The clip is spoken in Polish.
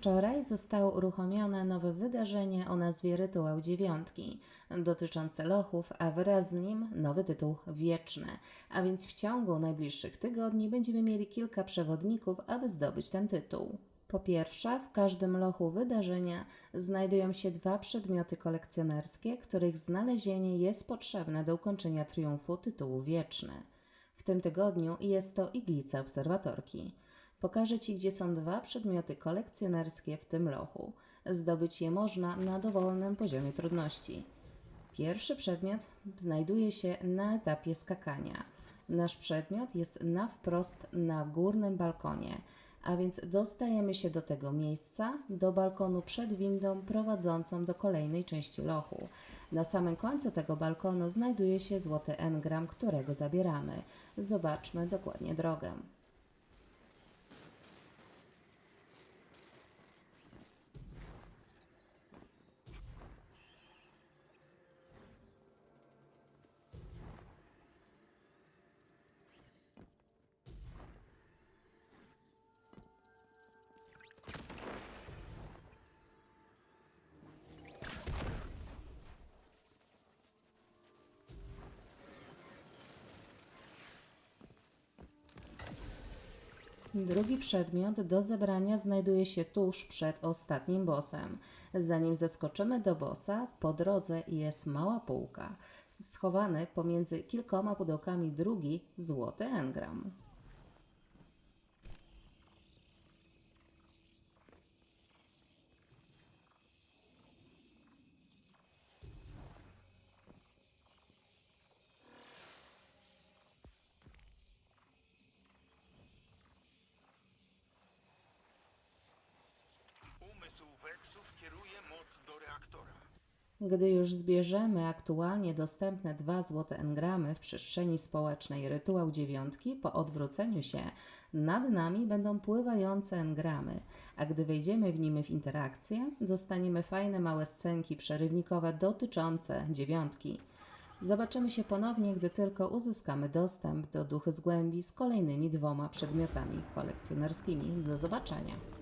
Wczoraj zostało uruchomione nowe wydarzenie o nazwie Rytuał Dziewiątki, dotyczące lochów, a wraz z nim nowy tytuł Wieczny. A więc w ciągu najbliższych tygodni będziemy mieli kilka przewodników, aby zdobyć ten tytuł. Po pierwsze, w każdym lochu wydarzenia znajdują się dwa przedmioty kolekcjonerskie, których znalezienie jest potrzebne do ukończenia triumfu tytułu Wieczny. W tym tygodniu jest to iglica obserwatorki. Pokażę Ci, gdzie są dwa przedmioty kolekcjonerskie w tym lochu. Zdobyć je można na dowolnym poziomie trudności. Pierwszy przedmiot znajduje się na etapie skakania. Nasz przedmiot jest na wprost na górnym balkonie, a więc dostajemy się do tego miejsca, do balkonu przed windą prowadzącą do kolejnej części lochu. Na samym końcu tego balkonu znajduje się złoty engram, którego zabieramy. Zobaczmy dokładnie drogę. Drugi przedmiot do zebrania znajduje się tuż przed ostatnim bossem. Zanim zeskoczymy do bossa, po drodze jest mała półka. Schowany pomiędzy kilkoma pudełkami drugi złoty engram. Gdy już zbierzemy aktualnie dostępne dwa złote engramy w przestrzeni społecznej Rytuał Dziewiątki, po odwróceniu się nad nami będą pływające engramy, a gdy wejdziemy w nimi w interakcję, dostaniemy fajne małe scenki przerywnikowe dotyczące dziewiątki. Zobaczymy się ponownie, gdy tylko uzyskamy dostęp do duchy z głębi z kolejnymi dwoma przedmiotami kolekcjonerskimi. Do zobaczenia.